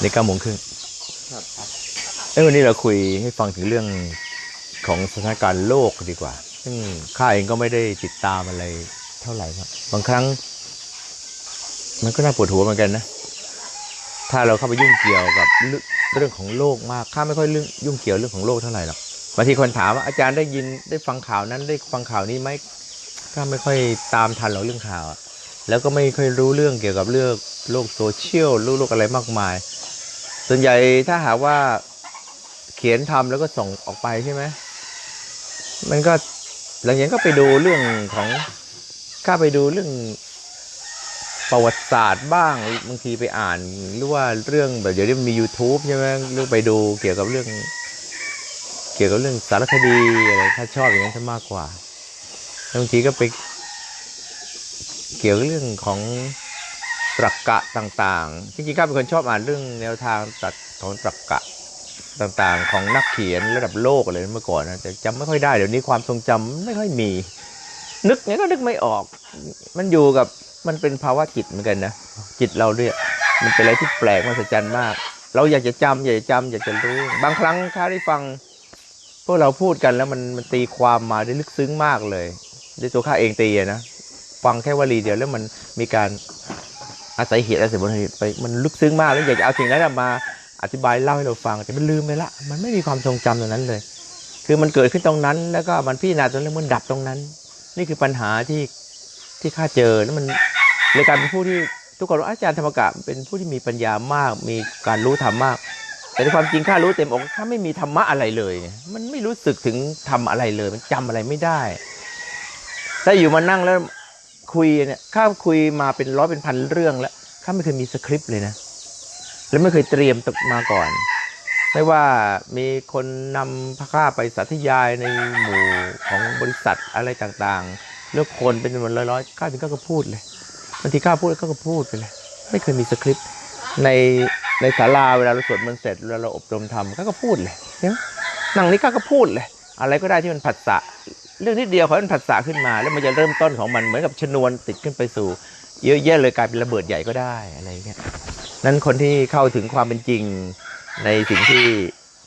ในเก้าโมงครึ่งครับเอ้ยวันนี้เราคุยให้ฟังถึงเรื่องของสถานการณ์โลกดีกว่า ซึ่งข้าเองก็ไม่ได้ติดตามอะไรเท่าไหร่ครับ บางครั้ง มันก็น่าปวดหัวเหมือนกันนะ ถ้าเราเข้าไปยุ่งเกี่ยวกับเรื่องเรื่องของโลกมากข้าไม่ค่อยเรื่องยุ่งเกี่ยวเรื่องของโลกเท่าไหร่หรอกบางทีคนถามว่าอาจารย์ได้ยินได้ฟังข่าวนั้นได้ฟังข่าวนี้ไหมข้าไม่ค่อยตามทันหรอกเรื่องข่าวอะ แล้วก็ไม่ค่อยรู้เรื่องเกี่ยวกับเรื่องโลกโซเชียลรู้โลกอะไรมากมาย ส่วนใหญ่ถ้าหากว่าเขียนทำแล้วก็ส่งออกไปใช่ไหมมันก็หลังจากก็ไปดูเรื่องของข้าไปดูเรื่องประวัติศาสตร์บ้างบางทีไปอ่านหรือว่าเรื่องแบบเดี๋ยวนี้มี YouTube ใช่ไหมเรื่องไปดูเกี่ยวกับเรื่อง เกี่ยวกับเรื่องสารคดีอะไรถ้าชอบอย่างนั้นซะมากกว่าบางทีก็ไป กี่ยวกับเรื่องของตรรกะต่างๆ จริงๆข้าเป็นคนชอบอ่านเรื่องแนวทางตัดของตรรกะต่างๆ ของนักเขียนระดับโลกอะไรเมื่อก่อนนะแต่จำไม่ค่อยได้เดี๋ยวนี้ความทรงจำไม่ค่อยมี นึกไงก็นึกไม่ออก มันอยู่กับมันเป็นภาวะจิตเหมือนกันนะจิตเราเนี่ยมันเป็นอะไรที่แปลกมหัศจรรย์มาก เราอยากจะจำอยากจะจำอยากจะรู้ บางครั้งถ้าได้ฟัง พวกเราพูดกันแล้วมันมันตีความมาได้ลึกซึ้งมากเลยด้วยตัวข้าเองตีนะ ฟังแค่วลีเดียวแล้วมันมีการอาศัยเหตุอาศัยผลไปมันลึกซึ้งมากแล้วอยากจะเอาสิ่งนั้นมาอธิบายเล่าให้เราฟังแต่มันลืมไปละ มันไม่มีความทรงจำตรงนั้นเลย คือมันเกิดขึ้นตรงนั้น แล้วก็มันพิจารณาตรงนั้นมันดับตรงนั้น นี่คือปัญหาที่ที่ข้าเจอแล้วมันเลยกลารเป็นผู้ที่ทุกคนอาจารย์ธรรมกะเป็นผู้ที่มีปัญญามาก มีการรู้ธรรมมาก แต่ในความจริงข้ารู้เต็มอกข้าไม่มีธรรมะอะไรเลย มันไม่รู้สึกถึงทำอะไรเลย มันจำอะไรไม่ได้ ถ้าอยู่มานั่งแล้ว คุยเนี่ยข้าคุยมาเป็นร้อยเป็นพันเรื่องแล้วข้าไม่เคยมีสคริปต์เลยนะ แล้วไม่เคยเตรียมตกมาก่อน ไม่ว่ามีคนนำพระข้าไปสาธยายในหมู่ของบริษัทอะไรต่างๆเลือกคนเป็นจำนวนร้อยๆข้าถึงข้าก็พูดเลยบางทีข้าพูดแล้วข้าก็พูดไปเลย ไม่เคยมีสคริปต์ในในศาลาเวลาเราสวดมนต์เสร็จเวลาเราอบรมธรรมข้าก็พูดเลยเห็นไหมนั่งนี้ข้าก็พูดเลย อะไรก็ได้ที่มันผัสสะ เรื่องนิดเดียวขอให้มันผัสสะขึ้นมา แล้วมันจะเริ่มต้นของมันเหมือนกับชนวนติดขึ้นไปสู่ เยอะแยะเลยกลายเป็นระเบิดใหญ่ก็ได้อะไรเงี้ยนั้นคนที่เข้าถึงความเป็นจริงในสิ่งที่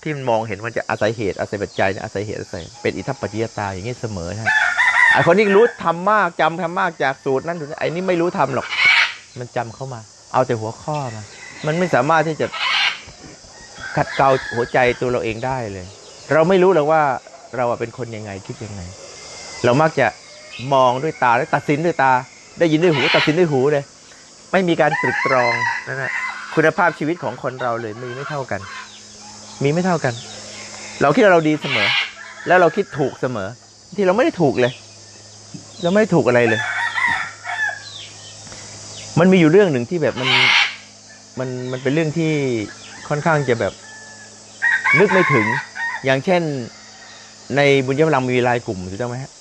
ที่มันมองเห็นมันจะอาศัยเหตุอาศัยปัจจัยอาศัยเหตุอาศัยเป็นอิทัปปัจจยตาอย่างนี้เสมอนะไอคนที่รู้ทำมากจำทำมากจากสูตรนั้นไอ้นี่ไม่รู้ทำหรอก มันจำเข้ามา เอาแต่หัวข้อมา มันไม่สามารถที่จะขัดเกลาหัวใจตัวเราเองได้เลย เราไม่รู้หรอกว่าเราเป็นคนยังไงคิดยังไง เรามักจะมองด้วยตาและตัดสินด้วยตา ได้ยินด้วยหูตัดสินด้วยหูเลย ไม่มีการตรึกตรองนั่นแหละคุณภาพชีวิตของคนเราเลยมีไม่เท่ากัน มีไม่เท่ากัน เราคิดว่าเราดีเสมอ แล้วเราคิดถูกเสมอ ที่เราไม่ได้ถูกเลย เราไม่ได้ถูกอะไรเลย มันมีอยู่เรื่องหนึ่งที่แบบมันมันมันเป็นเรื่องที่ค่อนข้างจะแบบนึกไม่ถึง อย่างเช่น ในบุญยพลังมีไลายกลุ่มถูกต้องไหมฮะ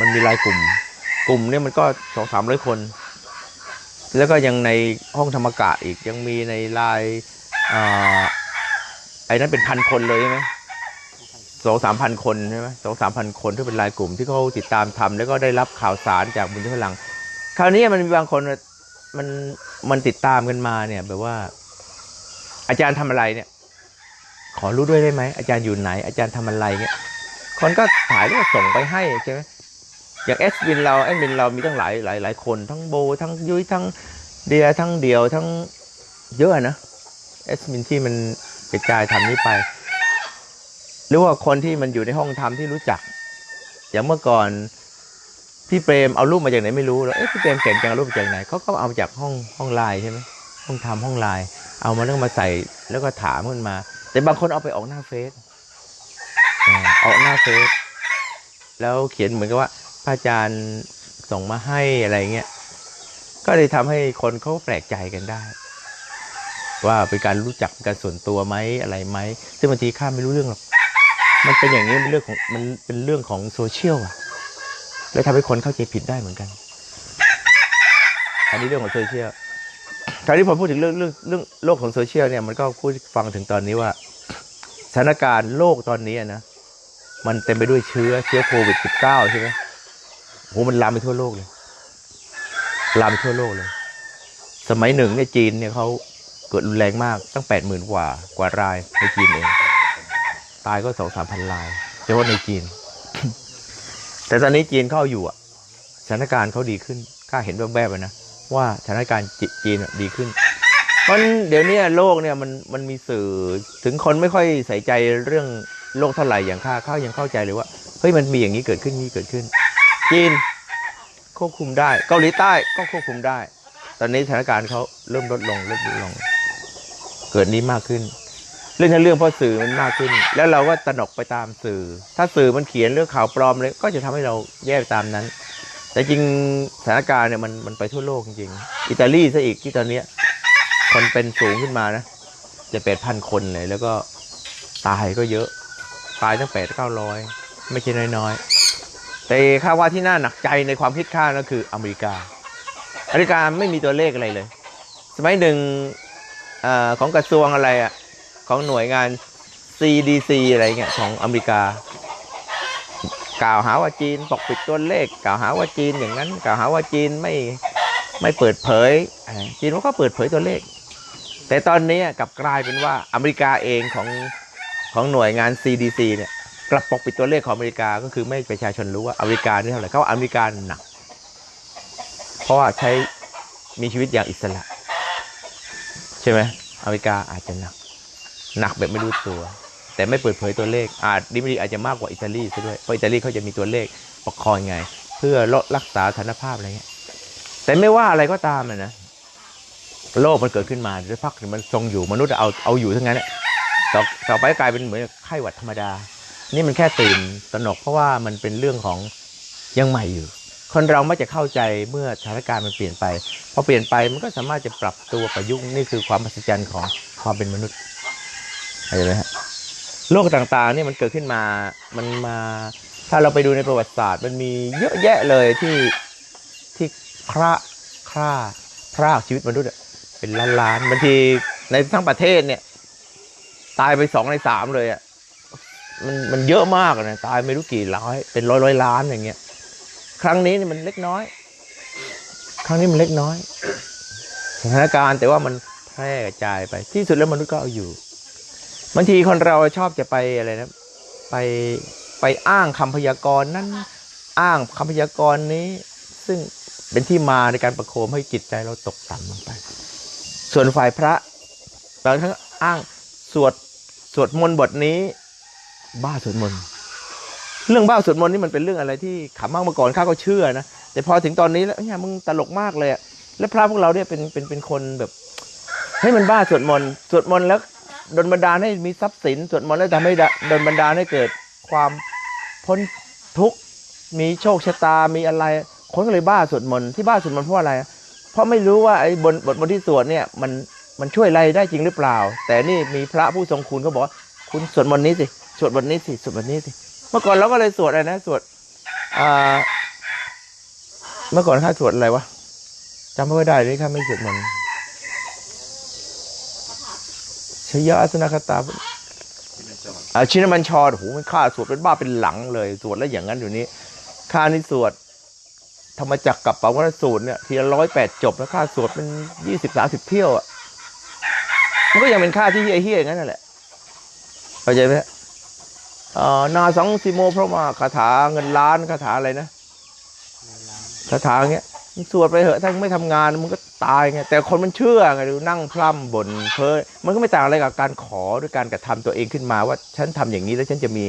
มันมีไลายกลุ่ม กลุ่มเนี่ยมันก็สองสามร้อยคน แล้วก็ยังในห้องธรรมกะอีกยังมีในไลายอ่าไอ้นั้นเป็นพันคนเลยใช่ไหมสองสามพันคนใช่ไหมสองสามพันคนที่เป็นไลายกลุ่มที่เขาติดตามทำแล้วก็ได้รับข่าวสารจากบุญยพลัง คราวนี้มันมีบางคนมันมันติดตามกันมาเนี่ย แบบว่า อาจารย์ทำอะไรเนี่ย ขอรู้ด้วยได้ไหมอาจารย์อยู่ไหน อาจารย์ทำอะไรเนี่ยคนก็ถ่ายแล้วส่งไปให้ใช่ไหม อย่างเอสวินเราเอสวินเรามีตั้งหลายหลายหลายคนทั้งโบ ทั้งยุ้ยทั้งเดียทั้งเดียวทั้งเยอะนะเอสวินที่มันกระจายทำนี้ไป หรือว่าคนที่มันอยู่ในห้องทำที่รู้จัก อย่างเมื่อก่อนพี่เปรมเอารูปมาจากไหนไม่รู้แล้วเอ๊ะพี่เปรมเก่งจังรูปมาจากไหนเขาก็เอามาจากห้องห้องไลน์ใช่ไหมห้องทำห้องไลน์เอามาแล้วมาใส่แล้วก็ถามขึ้นมา แต่บางคนเอาไปออกหน้าเฟซออกหน้าเฟซแล้วเขียนเหมือนกับว่า พระอาจารย์ส่งมาให้อะไรเงี้ย ก็เลยทำให้คนเขาแปลกใจกันได้ ว่าเป็นการรู้จักกันส่วนตัวไหมอะไรไหม ซึ่งบางทีข้าไม่รู้เรื่องหรอก มันเป็นอย่างนี้เป็นเรื่องของมันเป็นเรื่องของโซเชียลอะแล้วทำให้คนเข้าใจผิดได้เหมือนกัน อันนี้เรื่องของโซเชียลคราวนี้พอพูดถึงเรื่องเรื่องเรื่องโลกของโซเชียลเนี่ยมันก็พูดฟังถึงตอนนี้ว่าสถานการณ์โลกตอนนี้นะมันเต็มไปด้วยเชื้อเชื้อโควิด -19 ใช่ไหม โหมันลามไปทั่วโลกเลยลามไปทั่วโลกเลย สมัยหนึ่งเนี่ยจีนเนี่ยเขาเกิดรุนแรงมากตั้งแปดหมื่นกว่ากว่ารายในจีนเอง ตายก็สองสามพันรายเฉพาะในจีน แต่ตอนนี้จีนเข้าอยู่อะสถานการณ์เขาดีขึ้นข้าเห็นแวบๆอะนะว่าสถานการณ์จีจีนดีขึ้นมันเดี๋ยวนี้โลกเนี่ยมันมันมีสื่อถึงคนไม่ค่อยใส่ใจเรื่องโลกเท่าไหร่อย่างข้าข้ายังเข้าใจเลยว่าเฮ้ยมันมีอย่างนี้เกิดขึ้นนี้เกิดขึ้น จีนควบคุมได้ เกาหลีใต้ก็ควบคุมได้ ตอนนี้สถานการณ์เขาเริ่มลดลงลดลง เกิดนี้มากขึ้น เรื่องทั้งเรื่องเพราะสื่อมันมากขึ้น แล้วเราก็ตระหนกไปตามสื่อ ถ้าสื่อมันเขียนเรื่องข่าวปลอมเลยก็จะทำให้เราแย่ไปตามนั้น แต่จริงสถานการณ์เนี่ยมันมันไปทั่วโลกจริงอิตาลีซะอีกที่ตอนเนี้ยคนเป็นสูงขึ้นมานะจะแปดพันคนเลยแล้วก็ตายก็เยอะ ตายตั้งแปดเก้าร้อยไม่ใช่น้อยๆ แต่ค่าว่าที่น่าหนักใจในความคิดค่าก็คืออเมริกา อเมริกาไม่มีตัวเลขอะไรเลย สมัยหนึ่งอของกระทรวงอะไรอะของหน่วยงาน CDC อะไรเงี้ยของอเมริกา กล่าวหาว่าจีนปกปิดตัวเลข กล่าวหาว่าจีนอย่างนั้น กล่าวหาว่าจีนไม่ไม่เปิดเผย จีนว่าก็เปิดเผยตัวเลข แต่ตอนนี้กลับกลายเป็นว่าอเมริกาเองของของหน่วยงาน CDC เนี่ย กลับปกปิดตัวเลขของอเมริกาก็คือไม่ประชาชนรู้ว่าอเมริกานี่เท่าไหร่เขาอเมริกาหนัก เพราะว่าใช้มีชีวิตอย่างอิสระ ใช่ไหมอเมริกาอาจจะหนัก หนักแบบไม่รู้ตัว แต่ไม่เปิดเผยตัวเลข อาจดิมิดีอาจจะมากกว่าอิตาลีซะด้วยเพราะอิตาลีเขาจะมีตัวเลขประคองไง เพื่อลดรักษาสถานภาพอะไรเงี้ยแต่ไม่ว่าอะไรก็ตามนะโลกมันเกิดขึ้นมาด้วยพักมันทรงอยู่มนุษย์เอาเอาอยู่ทั้งนั้นอะต่อต่อไปกลายเป็นเหมือนไข้หวัดธรรมดา นี่มันแค่ตื่นตระหนกเพราะว่ามันเป็นเรื่องของยังใหม่อยู่ คนเราไม่จะเข้าใจเมื่อสถานการณ์มันเปลี่ยนไปพอเปลี่ยนไปมันก็สามารถจะปรับตัวประยุกต์นี่คือความมหัศจรรย์ของความเป็นมนุษย์เข้าใจไหมฮะโลกต่างๆเนี่ยมันเกิดขึ้นมามันมาถ้าเราไปดูในประวัติศาสตร์ มันมีเยอะแยะเลยที่ที่คร่าคร่าพรากชีวิตมนุษย์เป็นล้านล้านๆบางทีในทั้งประเทศเนี่ย ตายไปสองในสามเลยอะ มันมันเยอะมากนะตายไม่รู้กี่ร้อยเป็นร้อยร้อยล้านอย่างเงี้ย ครั้งนี้นี่มันเล็กน้อย ครั้งนี้มันเล็กน้อยสถานการณ์แต่ว่ามันแพร่กระจายไป ที่สุดแล้วมนุษย์ก็เอาอยู่บางทีคนเราชอบจะไปอะไรนะ ไปไปอ้างคำพยากรณ์นั้นอ้างคำพยากรณ์นี้ ซึ่งเป็นที่มาในการประโคมให้จิตใจเราตกต่ำลงไป ส่วนฝ่ายพระบางครั้งอ้างสวดสวดมนต์บทนี้ บ้าสวดมนต์เรื่องบ้าสวดมนต์นี่มันเป็นเรื่องอะไรที่ขำมากเมื่อก่อนข้าก็เชื่อนะแต่พอถึงตอนนี้แล้วเนี่ยมึงตลกมากเลยอะแล้วพระพวกเราเนี่ยเป็นเป็นเป็นคนแบบให้มันบ้าสวดมนต์สวดมนต์แล้วดลบันดาลให้มีทรัพย์สินสวดมนต์แล้วทำให้ดลบันดาลให้เกิดความพ้นทุกข์มีโชคชะตามีอะไร คนก็เลยบ้าสวดมนต์ที่บ้าสวดมนต์เพราะอะไร เพราะไม่รู้ว่าไอ้บนบทบทที่สวดเนี่ยมันมันช่วยอะไรได้จริงหรือเปล่า แต่นี่มีพระผู้ทรงคุณเขาบอกว่าคุณสวดมนต์นี้สิ สวดบทนี้สิสวดบทนี้สิเมื่อก่อนเราก็เลยสวดอะไรนะสวดอ่า เมื่อก่อนข้าสวดอะไรวะจำไม่ได้เลยข้าไม่สวดมันชยาสนคตาอาชินบัญชรโอ้โหมันข้าสวดเป็นบ้าเป็นหลังเลยสวดแล้วอย่างนั้นอยู่นี้ข้านี่สวดธรรมจักรกับปวัตสูตรเนี่ยทีละร้อยแปดจบแล้วข้าสวดเป็นยี่สิบสามสิบเที่ยวอะมันก็ยังเป็นข้าที่เฮี้ยเฮี้ยๆอย่างนั้นนั่นแหละเข้าใจไหม นาสังสิโมเพราะว่าคาถาเงินล้านคาถาอะไรนะคาถาเงี้ยมึงสวดไปเถอะถ้าไม่ทำงานมึงก็ตายไงแต่คนมันเชื่อไงดูนั่งพร่ำบ่นเพ้อมันก็ไม่ต่างอะไรกับการขอด้วยการกระทำตัวเองขึ้นมาว่าฉันทำอย่างนี้แล้วฉันจะมี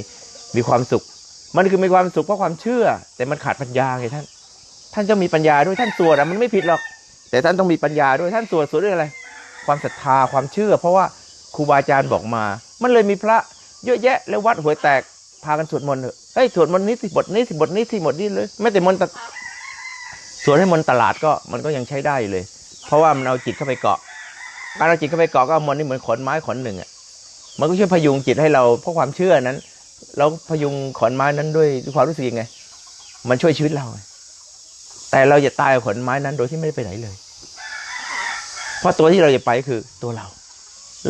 มีความสุข มันคือมีความสุขเพราะความเชื่อ แต่มันขาดปัญญาไงท่าน ท่านจะมีปัญญาด้วยท่านสวดอะมันไม่ผิดหรอก แต่ท่านต้องมีปัญญาด้วยท่านสวดสวดด้วยอะไร ความศรัทธาความเชื่อ เพราะว่าครูบาอาจารย์บอกมา มันเลยมีพระ เยอะแยะแล้ววัดหวยแตกพากันสวดมนต์เถอะเฮ้ยสวดมนต์นี้สิบทนี้สิบทนี้สิหมดนี้เลยไม่แต่มนต์สวดให้มนต์ตลาดก็มันก็ยังใช้ได้อยู่เลย เพราะว่ามันเอาจิตเข้าไปเกาะการเอาจิตเข้าไปเกาะก็เอามนต์นี่เหมือนขอนไม้ขอนหนึ่งอะมันก็ช่วยพยุงจิตให้เราเพราะความเชื่อนั้นเราพยุงขอนไม้นั้นด้วยความรู้สึกยังไง มันช่วยชีวิตเรา แต่เราอย่าตายกับขอนไม้นั้นโดยที่ไม่ได้ไปไหนเลย เพราะตัวที่เราจะไปคือตัวเรา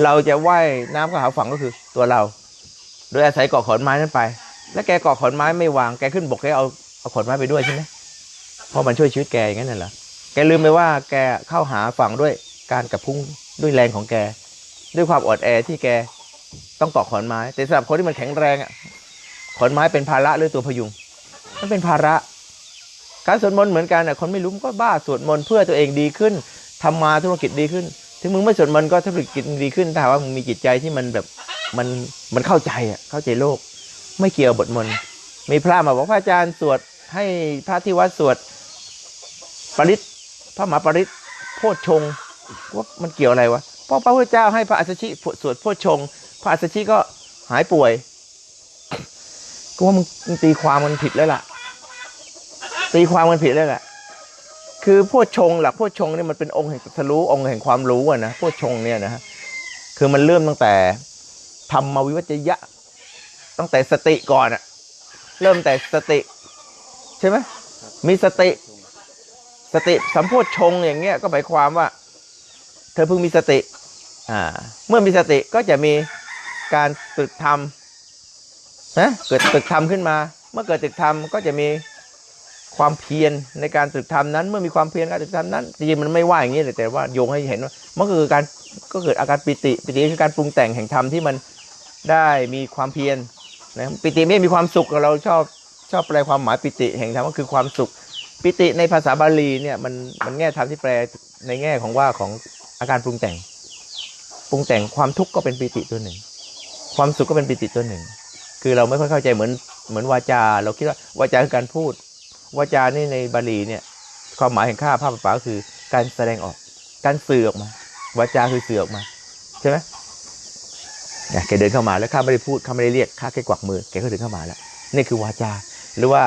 เราจะว่ายน้ำเข้าหาฝั่งก็คือตัวเรา โดยอาศัยเกาะขอนไม้นั้นไป แล้วแกเกาะขอนไม้ไม่วางแกขึ้นบกแกเอาเอาขอนไม้ไปด้วยใช่ไหมเพราะมันช่วยชีวิตแกอย่างนั้นน่ะเหรอแกลืมไปว่าแกเข้าหาฝั่งด้วยการกระพุ้งด้วยแรงของแก ด้วยความอ่อนแอที่แกต้องเกาะขอนไม้ แต่สำหรับคนที่มันแข็งแรงอะขอนไม้เป็นภาระหรือตัวพยุงมันเป็นภาระ การสวดมนต์เหมือนกันอะคนไม่รู้มันก็บ้าสวดมนต์เพื่อตัวเองดีขึ้นทำมาธุรกิจดีขึ้น ถึงมึงไม่สวดมนต์ก็ธุรกิจดีขึ้นถ้าหากว่ามึงมีจิตใจที่มันแบบ มันมันเข้าใจอะเข้าใจโลก ไม่เกี่ยวบทมนต์มีพระมาบอกพระอาจารย์สวดให้พระที่วัดสวดปริศพระมหาปริศโพชฌงว่ามันเกี่ยวอะไรวะเพราะพระพุทธเจ้าให้พระอัสสชิสวดโพชฌงพระอัสสชิก็หายป่วยก็ว่ามึงตีความมันผิดแล้วล่ะ ตีความมันผิดแล้วแหละคือโพชฌงหลักโพชฌงเนี่ยมันเป็นองค์แห่งตรัสรู้องค์แห่งความรู้อะนะโพชฌงเนี่ยนะฮะคือมันเริ่มตั้งแต่ ธรรมวิวัจยะ ตั้งแต่สติก่อนอะเริ่มแต่สติ ใช่ไหมมีสติ สติสัมโพชฌงอย่างเงี้ยก็หมายความว่า เธอเพิ่งมีสติอ่าเมื่อมีสติก็จะมีการตึกธรรมนะเกิดตึกธรรมขึ้นมา เมื่อเกิดตึกธรรมก็จะมีความเพียรในการตึกธรรมนั้น เมื่อมีความเพียรการตึกธรรมนั้นจริงมันไม่ว่าอย่างนี้เลยแต่ว่าโยงให้เห็นว่ามันก็คือการก็เกิดอาการปิติปิติคือการปรุงแต่งแห่งธรรมที่มัน ได้มีความเพียรนะปิติไม่มีความสุขเราชอบชอบแปลความหมายปิติแห่งธรรมก็คือความสุข ปิติในภาษาบาลีเนี่ยมันมันแง่ธรรมที่แปลในแง่ของว่าของอาการปรุงแต่ง ปรุงแต่งความทุกข์ก็เป็นปิติตัวหนึ่ง ความสุขก็เป็นปิติตัวหนึ่ง คือเราไม่ค่อยเข้าใจเหมือนเหมือนวาจา เราคิดว่าวาจาคือการพูดวาจานี่ในบาลีเนี่ยความหมายแห่งข้าภาพป่าก็คือการแสดงออก การสื่อออกมาวาจาคือสื่อออกมาใช่ไหม แกเดินเข้ามาแล้วข้าไม่ได้พูดข้าไม่ได้เรียกข้าแค่กวักมือแกก็เดินเข้ามาแล้วนี่คือวาจา หรือว่า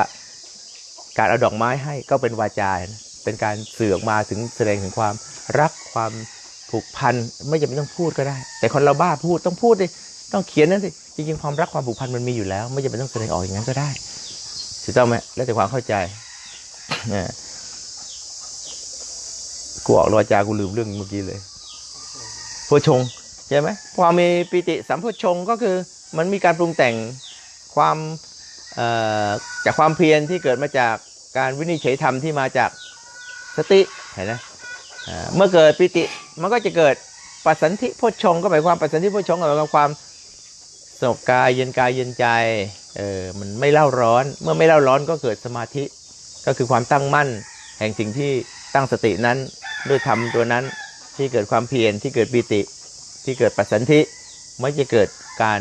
การเอาดอกไม้ให้ก็เป็นวาจา เป็นการสื่อออกมาถึงแสดงถึงความรักความผูกพันไม่จำเป็นต้องพูดก็ได้ แต่คนเราบ้าพูดต้องพูดดิต้องเขียนนั่นสิจริงๆความรักความผูกพันมันมีอยู่แล้ว ไม่จำเป็นต้องแสดงออกอย่างนั้นก็ได้ถูกต้องไหมแล้วแต่ความเข้าใจเนี่ยกูออกวาจากูลืมเรื่องเมื่อกี้เลยโพชง ใช่ไหมความมีปิติสัมโพชงก็คือมันมีการปรุงแต่งความจากความเพียรที่เกิดมาจากการวินิจฉัยธรรมที่มาจากสติเห็นไหมเมื่อเกิดปิติมันก็จะเกิดปัสสันธิโพชงก็หมายความปัสสันธิโพชงก็หมายความความสงบกายเย็นกายเย็นใจเออมันไม่เล่าร้อน เมื่อไม่เล่าร้อนก็เกิดสมาธิ ก็คือความตั้งมั่น แห่งสิ่งที่ตั้งสตินั้นด้วยธรรมตัวนั้นที่เกิดความเพียรที่เกิดปีติ ที่เกิดปัสสันธิไม่จะเกิดการ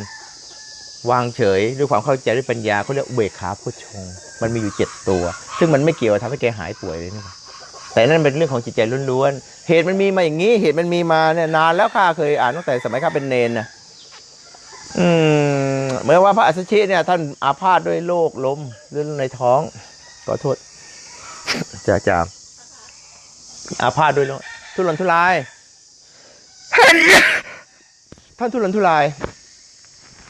วางเฉยด้วยความเข้าใจด้วยปัญญาเขาเรียกเบขาพุชงมันมีอยู่เจ็ดตัว ซึ่งมันไม่เกี่ยวกับทำให้แกหายป่วยเลยนี่แต่นั่นเป็นเรื่องของจิตใจล้วนๆ เหตุมันมีมาอย่างนี้ เหตุมันมีมาเนี่ยนานแล้วข้าเคยอ่านตั้งแต่สมัยข้าเป็นเนนนะอืมเหมื่อนว่าพระอัสสชิเนี่ย ท่านอาพาธด้วยโรคลมเรื่องในท้องขอโทษจะจะอาพาธด้วยโรคทุรนทุราย ท่านทุรนทุราย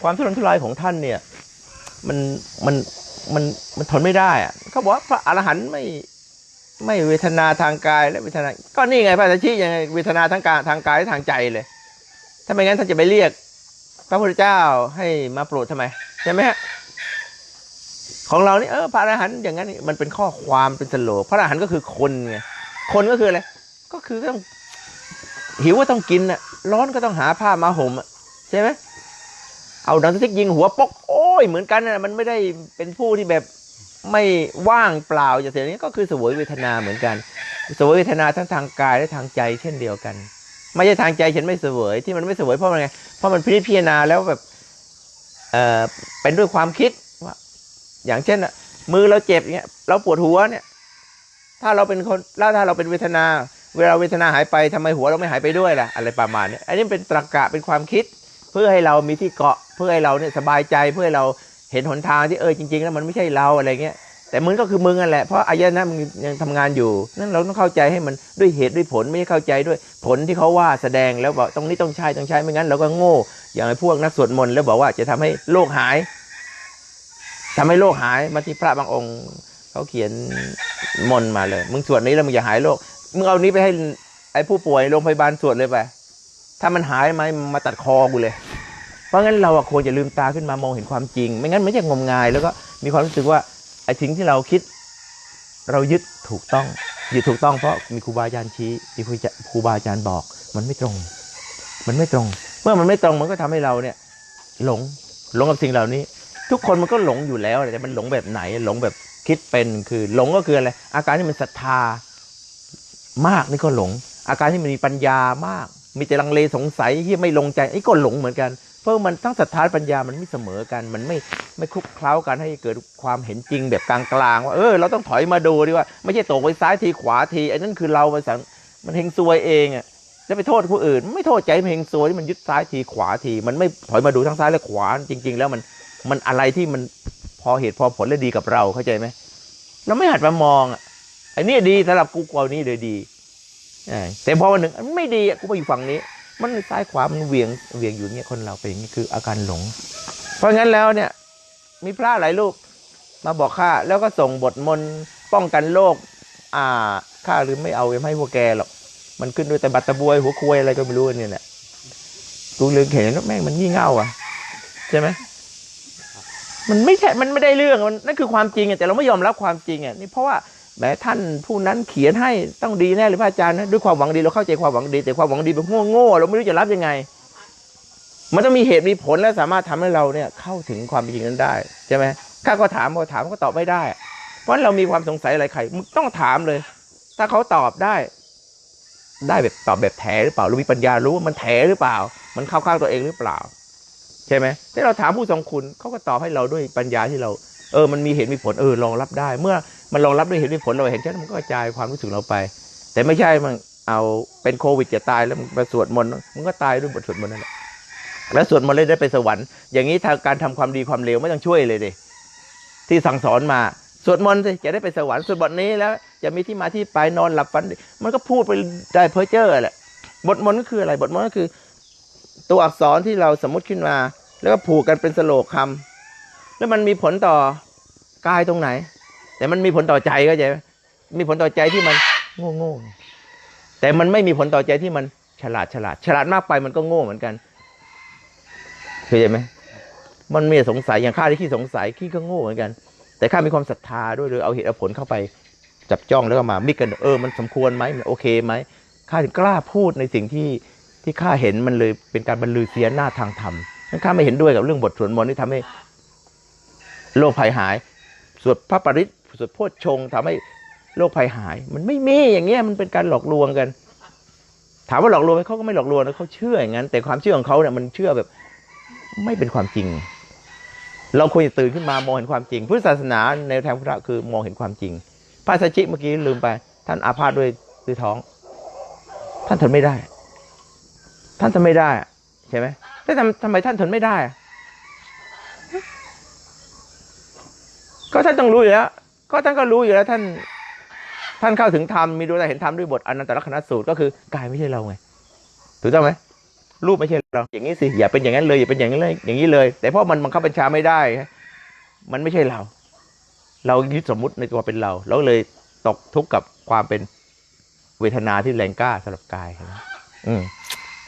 ความทุรนทุรายของท่านเนี่ย มันมันมันมันทนไม่ได้อะเขาบอกว่าพระอรหันต์ไม่ไม่เวทนาทางกายและเวทนา ก็นี่ไงพระอัสสชิยังไงเวทนาทางกายทางกายและทางใจเลย ถ้าไม่งั้นท่านจะไปเรียก พระพุทธเจ้าให้มาโปรดทำไมใช่ไหมฮะของเรานี่เออพระอรหันต์อย่างนั้นมันเป็นข้อความเป็นสโลพระอรหันต์ก็คือคนไงคนก็คืออะไรก็คือต้องหิวก็ต้องกินอะ ร้อนก็ต้องหาผ้ามาห่มใช่ไหมเอาหนังสติ๊กยิงหัวปกโอ้ยเหมือนกันนะมันไม่ได้เป็นผู้ที่แบบไม่ว่างเปล่าอย่างนี้ก็คือสวยเวทนาเหมือนกัน สวยเวทนาทั้งทางกายและทางใจเช่นเดียวกัน ไม่ใช่ทางใจฉันไม่สวยที่มันไม่สวยเพราะมันไงเพราะมันพิจารณาแล้วแบบเออเป็นด้วยความคิดว่าอย่างเช่นมือเราเจ็บเงี้ยเราปวดหัวเนี่ย ถ้าเราเป็นคนแล้วถ้าเราเป็นเวทนา เวลาเวทนาหายไปทำไมหัวเราไม่หายไปด้วยล่ะอะไรประมาณนี้อันนี้เป็นตรรกะเป็นความคิด เพื่อให้เรามีที่เกาะเพื่อให้เราเนี่ยสบายใจเพื่อให้เราเห็นหนทางที่เออจริงๆแล้วมันไม่ใช่เราอะไรเงี้ยแต่มึงก็คือมึงนั่นแหละเพราะอายนะมึงยังทำงานอยู่นั่นเราต้องเข้าใจให้มันด้วยเหตุด้วยผลไม่ใช่เข้าใจด้วยผลที่เขาว่าแสดงแล้วบอกตรงนี้ต้องใช้ต้องใช้ไม่งั้นเราก็โง่ อย่างไอ้พวกนักสวดมนต์แล้วบอกว่าจะทำให้โรคหายทำให้โรคหายมาที่พระบางองค์เขาเขียนมนต์มาเลย มึงสวดนี้แล้วมึงจะหายโรค มึงเอานี้ไปให้ไอ้ผู้ป่วยโรงพยาบาลสวดเลยไป ถ้ามันหายไหมมาตัดคอกูเลย เพราะงั้นเราควรจะลืมตาขึ้นมามองเห็นความจริง ไม่งั้นมันจะงมงาย แล้วก็มีความรู้สึกว่าไอ้สิ่งที่เราคิด เรายึดถูกต้องยึดถูกต้องเพราะมีครูบาอาจารย์ชี้มีครูบาอาจารย์บอก มันไม่ตรง มันไม่ตรง เมื่อมันไม่ตรงมันก็ทำให้เราเนี่ย หลงหลงกับสิ่งเหล่านี้ ทุกคนมันก็หลงอยู่แล้วแต่มันหลงแบบไหน หลงแบบคิดเป็นคือหลงก็คืออะไรอาการที่มันศรัทธา มากนี่ก็หลง อาการที่มันมีปัญญามาก มีแต่ลังเลสงสัยที่ไม่ลงใจไอ้ก็หลงเหมือนกัน เพราะมันทั้งศรัทธาปัญญามันไม่เสมอกัน มันไม่ไม่คลุกเคล้ากันให้เกิดความเห็นจริงแบบกลางๆว่าเออเราต้องถอยมาดูดีว่า ไม่ใช่ตกไปซ้ายทีขวาทีไอ้นั่นคือเรามันสังมันเฮงซวยเองอะจะไปโทษผู้อื่น ไม่โทษใจมันเฮงซวยที่มันยึดซ้ายทีขวาที มันไม่ถอยมาดูทั้งซ้ายและขวาจริง ๆ แล้วมันมันอะไรที่มันพอเหตุพอผลและดีกับเราเข้าใจไหมเราไม่หัดมามองอะ อ้นี่ดีสำหรับกูกว่านี้เลยดีแต่พอวันหนึ่งมันไม่ดีอะกูไปอยู่ฝั่งนี้ มันซ้ายขวามันเวียงเวียงอยู่เงี้ยคนเราเป็นอย่างนี้คืออาการหลง เพราะงั้นแล้วเนี่ย มีพระหลายรูปมาบอกข้าแล้วก็ส่งบทมนต์ป้องกันโรคอ่าข้าหรือไม่เอาไม่ให้พวกแกหรอกมันขึ้นด้วยแต่บัตรบวยหัวควยอะไรก็ไม่รู้เนี่ยแหละกูเลืมเห็นแล้วแม่งมันงี่เง่าอะใช่ไหมมันไม่ใช่มันไม่ได้เรื่องมันนั่นคือความจริงอะแต่เราไม่ยอมรับความจริงอะนี่เพราะว่า แหมท่านผู้นั้นเขียนให้ต้องดีแน่เลยพระอาจารย์นะด้วยความหวังดีเราเข้าใจความหวังดี แต่ความหวังดีแบบโง่ๆเราไม่รู้จะรับยังไง มันต้องมีเหตุมีผลและสามารถทำให้เราเนี่ยเข้าถึงความจริงนั้นได้ใช่ไหมข้าก็ถามพอถามก็ตอบไม่ได้ เพราะฉะนั้นเรามีความสงสัยอะไรใครต้องถามเลย ถ้าเขาตอบได้ ได้แบบตอบแบบแถหรือเปล่าเรามีปัญญารู้ว่ามันแถหรือเปล่า มันเข้าข้างตัวเองหรือเปล่า ใช่ไหมถ้าเราถามผู้ทรงคุณเขาก็ตอบให้เราด้วยปัญญาที่เรา เออ มันมีเหตุมีผลเออรองรับได้ เมื่อ มันรองรับด้วยเหตุมีผลเราเห็นชัดมันก็กระจายความรู้สึกเราไป แต่ไม่ใช่มันเอาเป็นโควิดจะตายแล้วมันมาสวดมนต์มันก็ตายด้วยบทสวดมนต์นั่นแหละแล้วสวดมนต์เลยได้ไปสวรรค์อย่างนี้ทางการทำความดีความเลวไม่ต้องช่วยเลยดิที่สั่งสอนมาสวดมนต์สิจะได้ไปสวรรค์สวดบทนี้แล้วจะมีที่มาที่ไปนอนหลับฝัน มันก็พูดไปได้เพ้อเจ้อแหละบทมนต์ก็คืออะไรบทมนต์ก็คือ ตัวอักษรที่เราสมมติขึ้นมา แล้วก็ผูกกันเป็นสโลกคำแล้วมันมีผลต่อกายตรงไหน แต่มันมีผลต่อใจก็ใจไหมมีผลต่อใจที่มันโง่โง่ๆแต่มันไม่มีผลต่อใจที่มันฉลาดฉลาด ฉลาดมากไปมันก็โง่เหมือนกันเข้าใจไหมมันมีสงสัยอย่างข้าที่ขี้สงสัยขี้ก็โง่เหมือนกัน แต่ข้ามีความศรัทธาด้วยเลยเอาเหตุเอาผลเข้าไปจับจ้องแล้วก็มามิกกันเออมันสมควรไหมมันโอเคไหมข้าถึงกล้าพูดในสิ่งที่ที่ข้าเห็นมันเลยเป็นการบรรลือเสียหน้าทางธรรมนั้นข้าไม่เห็นด้วยกับเรื่องบทสวดมนต์ที่ทำให้โรคภัยหาย สวดพระปริต สวดโพชฌงค์ทำให้โรคภัยหาย มันไม่มีอย่างเงี้ยมันเป็นการหลอกลวงกัน ถามว่าหลอกลวงไหมเขาก็ไม่หลอกลวงนะเขาเชื่ออย่างนั้น แต่ความเชื่อของเขาเนี่ยมันเชื่อแบบ ไม่เป็นความจริง เราควรจะตื่นขึ้นมามองเห็นความจริง พุทธศาสนาในทางพุทธะคือมองเห็นความจริงพระสัจจิเมื่อกี้ลืมไป ท่านอาพาธด้วยด้วยท้อง ท่านทนไม่ได้ ท่านทนไม่ได้ใช่ไหมแต่ทำทำไมท่านทนไม่ได้ก็ท่านต้องรู้อยู่แล้ว ก็ท่านก็รู้อยู่แล้วท่านท่านเข้าถึงธรรมมีดวงตาเห็นธรรมด้วยบทอนันตลกนสูตรก็คือกายไม่ใช่เราไงถูกต้องไหมรูปไม่ใช่เราอย่างนี้สิอย่าเป็นอย่างนั้นเลยอย่าเป็นอย่างนี้เลยอย่างนี้เลย แต่เพราะมันบังคับบัญชาไม่ได้ มันไม่ใช่เรา เรายึดสมมุติในตัวเป็นเรา เราเลยตกทุกข์กับความเป็นเวทนาที่แรงกล้าสำหรับกายนไหมอืม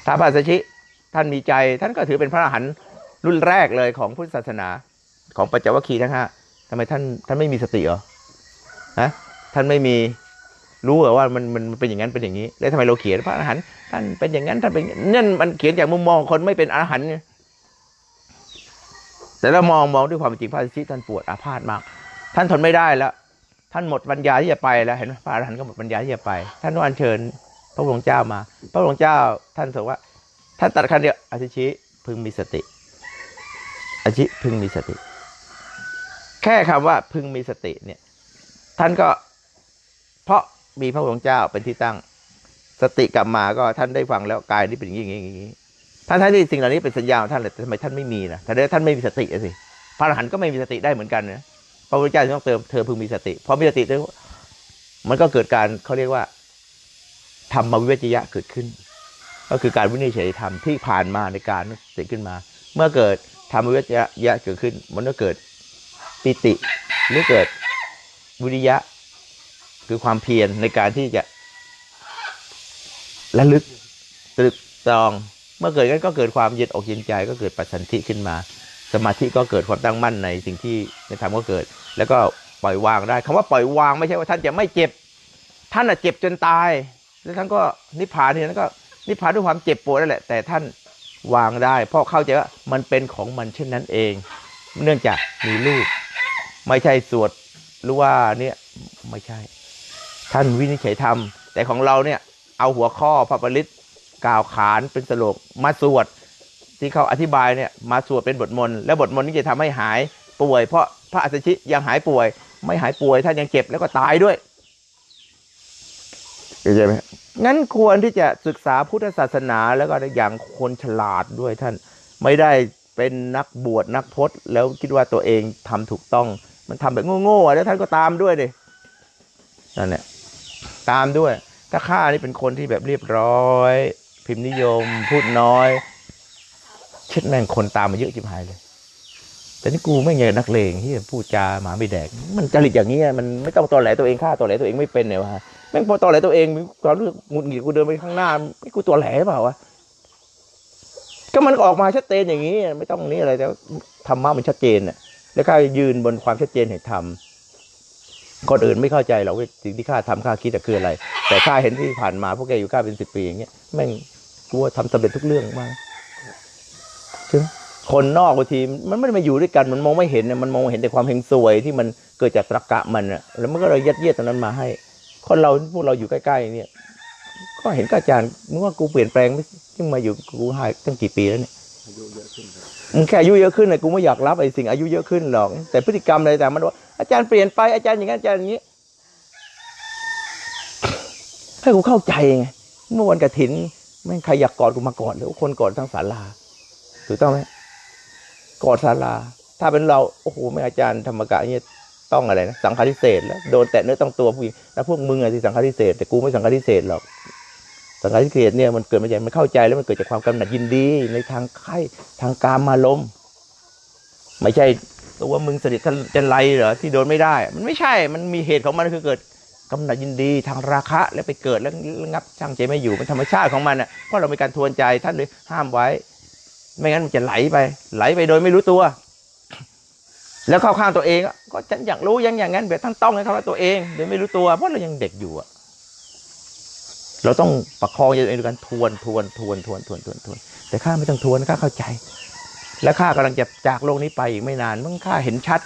ถ้าพระสัชชิท่านมีใจ ท่านก็ถือเป็นพระอรหันต์รุ่นแรกเลยของพุทธศาสนา ของปัจจวัคคีย์ทั้งห้าทำไมท่านท่านไม่มีสติเหรอ ฮะท่านไม่มีรู้เหรอว่ามันมันเป็นอย่างนั้นเป็นอย่างนี้ แล้วทำไมเราเขียนพระอรหันต์ท่านเป็นอย่างนั้นท่านเป็นนั่นมันเขียนจากมุมมองคนไม่เป็นอรหันต์แต่เรามองมองด้วยความจริงพระสัชชิท่านปวดอาพาธมาก ท่านทนไม่ได้แล้ว ท่านหมดปัญญาที่จะไปแล้ว เห็นพระอรหันต์ก็หมดปัญญาที่จะไป ท่านต้องอัญเชิญพระพุทธเจ้ามา พระพุทธเจ้าท่านบอกว่า ท่านตัดคำเดียวอาชิพึงมีสติอาชิพึงมีสติ แค่คำว่าพึงมีสติเนี่ย ท่านก็เพราะมีพระพุทธเจ้าเป็นที่ตั้ง สติกลับมาก็ท่านได้ฟังแล้วกายนี่เป็นอย่างนี้อย่างนี้ท่านท่านที่สิ่งเหล่านี้เป็นสัญญาของท่านเลยทำไมท่านไม่มีนะท่านท่านไม่มีสติสิพระอรหันต์ก็ไม่มีสติได้เหมือนกันนะพระพุทธเจ้าต้องเติมเธอพึงมีสติพอมีสติแล้วมันก็เกิดการเขาเรียกว่าธรรมวิเวจยะเกิดขึ้น ก็คือการวินิจฉัยธรรมที่ผ่านมาในการเกิดขึ้นมา เมื่อเกิดธรรมวิเวจยะเกิดขึ้น มันก็เกิดปิติหรือเกิด วิริยะ คือความเพียรในการที่จะระลึกตรึกตรอง เมื่อเกิดกันก็เกิดความเย็นอกเย็นใจก็เกิดปัจสันธิขึ้นมา สมาธิก็เกิดความตั้งมั่นในสิ่งที่ในธรรมก็เกิด แล้วก็ปล่อยวางได้คำว่าปล่อยวางไม่ใช่ว่าท่านจะไม่เจ็บ ท่านอะเจ็บจนตาย แล้วท่านก็นิพพานทีนั้นก็นิพพานด้วยความเจ็บปวดนั่นแหละ แต่ท่านวางได้ เพราะเข้าใจว่ามันเป็นของมันเช่นนั้นเอง เนื่องจากมีลูก ไม่ใช่สวด หรือว่าเนี่ยไม่ใช่ ท่านวินิจฉัยธรรม แต่ของเราเนี่ยเอาหัวข้อพระปริตกล่าวขานเป็นสโลกมาสวดที่เขาอธิบายเนี่ยมาสวดเป็นบทมนต์แล้วบทมนต์นี้จะทำให้หายป่วย เพราะพระอัสสชิยังหายป่วย ไม่หายป่วยท่านยังเจ็บแล้วก็ตายด้วยเข้าใจไหมงั้นควรที่จะศึกษาพุทธศาสนาแล้วก็อย่างคนฉลาดด้วยท่านไม่ได้เป็นนักบวชนักพจน์ แล้วคิดว่าตัวเองทำถูกต้อง มันทำแบบโง่ๆอะแล้วท่านก็ตามด้วยดินั่นแหละตามด้วย ถ้าข้านี่เป็นคนที่แบบเรียบร้อย พิมพ์นิยม พูดน้อยเช็ดแม่งคนตามมาเยอะจิบหายเลย แต่นี่กูไม่งอย่นักเลงที่พูดจาหมาไม่แดก มันจริตอย่างนี้มันไม่ต้องตอแหลตัวเองฆ่าตอแหลตัวเองไม่เป็นเนี่ยวะแม่งพอตอแหลตัวเองมีความรู้สึกหงุดหงิดกูเดินไปข้างหน้าไม่กูตัวแหลเปล่าวะก็มันออกมาชัดเจนอย่างนี้ ไม่ต้องนี่อะไรแต่ธรรมะมันชัดเจนน่ะ แล้วข้ายืนบนความชัดเจนแห่งธรรมคนอื่นไม่เข้าใจหรอกว่าสิ่งที่ข้าทำข้าคิดคืออะไร แต่ข้าเห็นที่ผ่านมาพวกแกอยู่ข้าเป็นสิบปีอย่างเงี้ยแม่งกูว่าทำสำเร็จทุกเรื่องมากใช่ไหมคนนอกบางทีมันไม่ได้มาอยู่ด้วยกันมันมองไม่เห็นมันมองเห็นแต่ความเฮงซวยที่มันเกิดจากตรกะมันอะแล้วมันก็เลยยัดเยียดตรงนั้นมาให้ คนเราพวกเราอยู่ใกล้ๆเนี่ย ก็เห็นกอาจารย์นึกว่ากูเปลี่ยนแปลงไม่ที่มาอยู่กูหายตั้งกี่ปีแล้วเนี่ยอายุเยอะขึ้นครับ แค่อายุเยอะขึ้นเลยกูไม่อยากรับไอ้สิ่งอายุเยอะขึ้นหรอก แต่พฤติกรรมอะไรแต่มันว่าอาจารย์เปลี่ยนไปอาจารย์อย่างนั้นอาจารย์อย่างนี้ให้กูเข้าใจไงเมื่อวันกระถินแม่ใครอยากกอดกูมากอดเลยคนกอดทั้งศาลาถูกต้องไหมกอดศาลา ถ้าเป็นเราโอ้โหไม่อาจารย์ธรรมกะเนี่ยต้องอะไรนะสังฆาทิเศษแล้วโดนแตะเนื้อต้องตัวผู้หญิงแล้วพวกมึงอะที่สังฆาทิเศษแต่กูไม่สังฆาทิเศษหรอก สังฆาทิเศษเนี่ยมันเกิดมาจากมันเข้าใจแล้วมันเกิดจากความกำหนัดยินดี ในทางไข่ทางกามมาลมณ์ไม่ใช่ตัวมึงสนิทจันไรเหรอที่โดนไม่ได้ มันไม่ใช่มันมีเหตุของมันคือเกิดกำหนัดยินดีทางราคะแล้วไปเกิดแล้วงับช่างใจไม่อยู่เป็นธรรมชาติของมันอะเพราะเรามีการทวนใจท่านเลยห้ามไว้ ไม่งั้นมันจะไหลไป ไหลไปโดยไม่รู้ตัว แล้วเข้าข้างตัวเองก็ฉันอยากรู้ยังอย่างนั้นแบบท่านต้องให้เข้าข้างตัวเองโดยไม่รู้ตัวเพราะเรายังเด็กอยู่อะ เราต้องประคองตัวเองด้วยการทวนทวนทวนทวนทวนทวนทวน แต่ข้าไม่ต้องทวนข้าเข้าใจ และข้ากำลังจะจากโลกนี้ไปอีกไม่นานเมื่อข้าเห็นชัด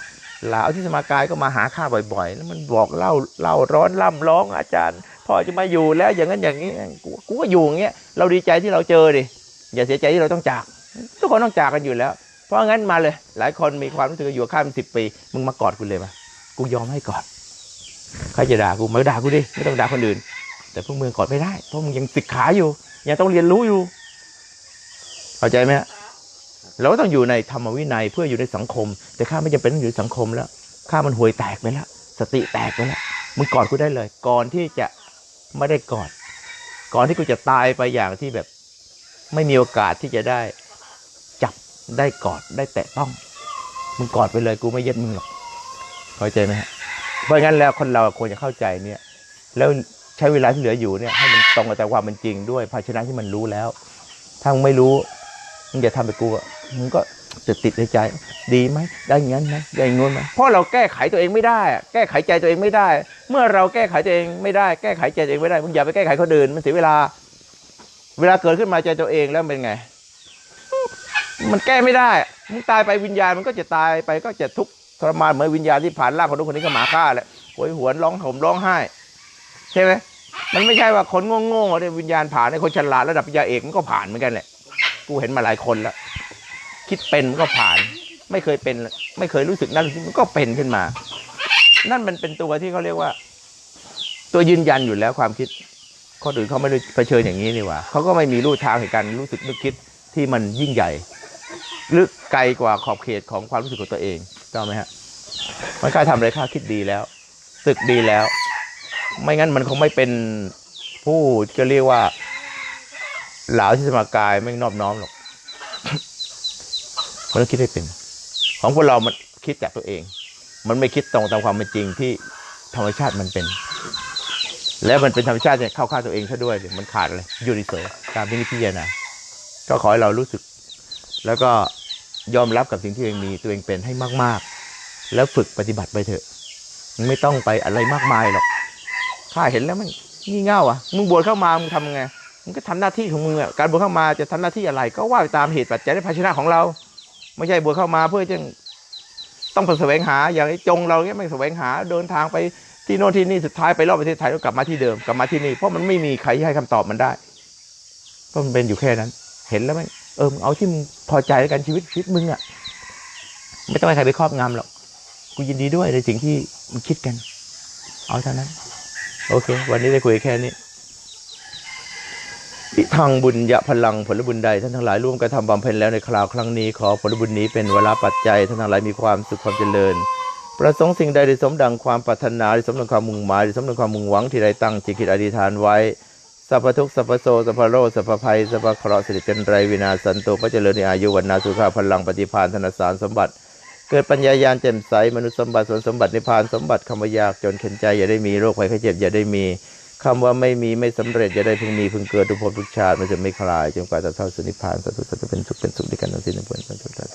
หลาวที่สมากายก็มาหาข้าบ่อยๆ แล้วมันบอกเล่าเล่าร้อนล่ำร้องอาจารย์พ่อจะมาอยู่แล้วอย่างนั้นอย่างนี้กูกูก็อยู่อย่างเงี้ยเราดีใจที่เราเจอดิอย่าเสียใจที่เราต้องจาก ทุกคนต้องจากกันอยู่แล้ว เพราะงั้นมาเลย หลายคนมีความรู้สึกอยู่ข้าเป็นสิบปี มึงมากอดกูเลยมากูยอมให้กอดใครจะด่ากูไมาด่ากูดิไม่ต้องด่าคนอื่น แต่พวกมึงกอดไม่ได้เพราะมึงยังศึกขาอยู่ยังต้องเรียนรู้อยู่เข้าใจไหมฮะเราก็ต้องอยู่ในธรรมวินัยเพื่ออยู่ในสังคม แต่ข้าไม่จำเป็นต้องอยู่สังคมแล้วข้ามันห่วยแตกไปแล้วสติแตกไปแล้วมึงกอดกูได้เลย ก่อนที่จะไม่ได้กอด ก่อนที่กูจะตายไปอย่างที่แบบ ไม่มีโอกาสที่จะได้ จับได้กอดได้แตะต้อง มึงกอดไปเลยกูไม่เย็ดมึงหรอกเข้าใจไหมฮะเพราะงั้นแล้วคนเราควรจะเข้าใจเนี่ย แล้ว ใช้เวลาที่เหลืออยู่เนี่ยให้มันตรงกับแต่ความเป็นจริงด้วย ภาชนะที่มันรู้แล้ว ถ้ามึงไม่รู้มึงอย่าทำไปกูอะมึงก็จะติดในใจ ดีไหมได้อย่างนั้นไหมได้อย่างงู้นไหมเพราะเราแก้ไขตัวเองไม่ได้ แก้ไขใจตัวเองไม่ได้ เมื่อเราแก้ไขตัวเองไม่ได้ แก้ไขใจตัวเองไม่ได้มึงอย่าไปแก้ไขคนอื่นมันเสียเวลา เวลาเกิดขึ้นมาใจตัวเองแล้วเป็นไง มันแก้ไม่ได้มึงตายไปวิญญาณมันก็จะตายไปก็จะทุกข์ทรมานเหมือนวิญญาณที่ผ่านร่างของทุกคนนี้ก็หมาฆ่าแหละโหยหวนร้องห่มร้องไห้ ใช่ไหม มันไม่ใช่ว่าคนโง่ๆเนี่ยวิญญาณผ่านในคนฉลาดระดับปริญญาเอกมันก็ผ่านเหมือนกันแหละกูเห็นมาหลายคนแล้ว คิดเป็นมันก็ผ่าน ไม่เคยเป็น ไม่เคยรู้สึกนั่นมันก็เป็นขึ้นมา นั่นมันเป็นตัวที่เขาเรียกว่า ตัวยืนยันอยู่แล้วความคิดคนอื่นเขาไม่ได้เผชิญอย่างนี้นี่หว่าเขาก็ไม่มีรูทางในการรู้สึกนึกคิดที่มันยิ่งใหญ่ลึกไกลกว่าขอบเขตของความรู้สึกของตัวเองต้องไหมฮะมันค่าทำอะไรค่าคิดดีแล้ว ตึกดีแล้ว ไม่งั้นมันคงไม่เป็นผู้จะเรียกว่าหลาวที่สมากายไม่นอบน้อมหรอก มันต้องคิดให้เป็น ของพวกเรามันคิดจากตัวเอง มันไม่คิดตรงตามความเป็นจริงที่ธรรมชาติมันเป็น แล้วมันเป็นธรรมชาติเนี่ยเข้าข้างตัวเองซะด้วยดิมันขาดเลยยูนิโซการพินิจพิจารณาก็ขอให้เรารู้สึก แล้วก็ยอมรับกับสิ่งที่ตัวเองมีตัวเองเป็นให้มาก ๆ แล้วฝึกปฏิบัติไปเถอะ ไม่ต้องไปอะไรมากมายหรอก ข้าเห็นแล้วมันงี่เง่าอะมึงบวชเข้ามามึงทำไงมึงก็ทำหน้าที่ของมึงอะการบวชเข้ามาจะทำหน้าที่อะไร ก็ว่าไปตามเหตุปัจจัยและภาชนะของเรา ไม่ใช่บวชเข้ามาเพื่อจะต้องไปแสวงหาอย่างไอ้จงเราเนี้ยไม่แสวงหาเดินทางไปที่โน่นที่นี่สุดท้ายไปรอบประเทศไทยแล้วกลับมาที่เดิมกลับมาที่นี่เพราะมันไม่มีใครให้คำตอบมันได้เพราะมันเป็นอยู่แค่นั้น เห็นแล้วไหมเออมึงเอาที่มึงพอใจแล้วกันชีวิตชีวิตมึงอะไม่ต้องให้ใครไปครอบงำหรอกกูยินดีด้วยในสิ่งที่มึงคิดกัน เอาเท่านั้น โอเค วันนี้ได้คุยแค่นี้อิทังบุญยะพลังผลบุญใดท่านทั้งหลายร่วมกันทำบำเพ็ญแล้วในคราวครั้งนี้ขอผลบุญนี้เป็นเวลาปัจจัยท่านทั้งหลายมีความสุขความเจริญ ประสงค์สิ่งใดได้สมดังความปรารถนาได้สมดังความมุ่งหมายได้สมดังความมุ่งหวังที่ได้ตั้งจิตคิดอธิษฐานไว้สัพพทุกสัพพโสสัพพโรสัพพภัยสัพพเคราะห์สิริเป็นไรวินาสันโตพระเจริญในอายุวันนาสุขาพลังปฏิภาณธนสารสมบัติ เกิดปัญญายาณแจ่มใสมนุษย์สมบัติส่วนสมบัตินิพานสมบัติคำว่ายากจนเข็นใจอย่าได้มีโรคภัยไข้เจ็บอย่าได้มีคำว่าไม่มีไม่สำเร็จจะได้พึงมีพึงเกิดทุกภพทุกชาติมันจะไม่คลายจนกว่าจะเท่าสุนิพานสัตว์จะเป็นสุขเป็นสุขด้วยกันทั้งสิ้นทั้งปวงทั้งทุกท่าน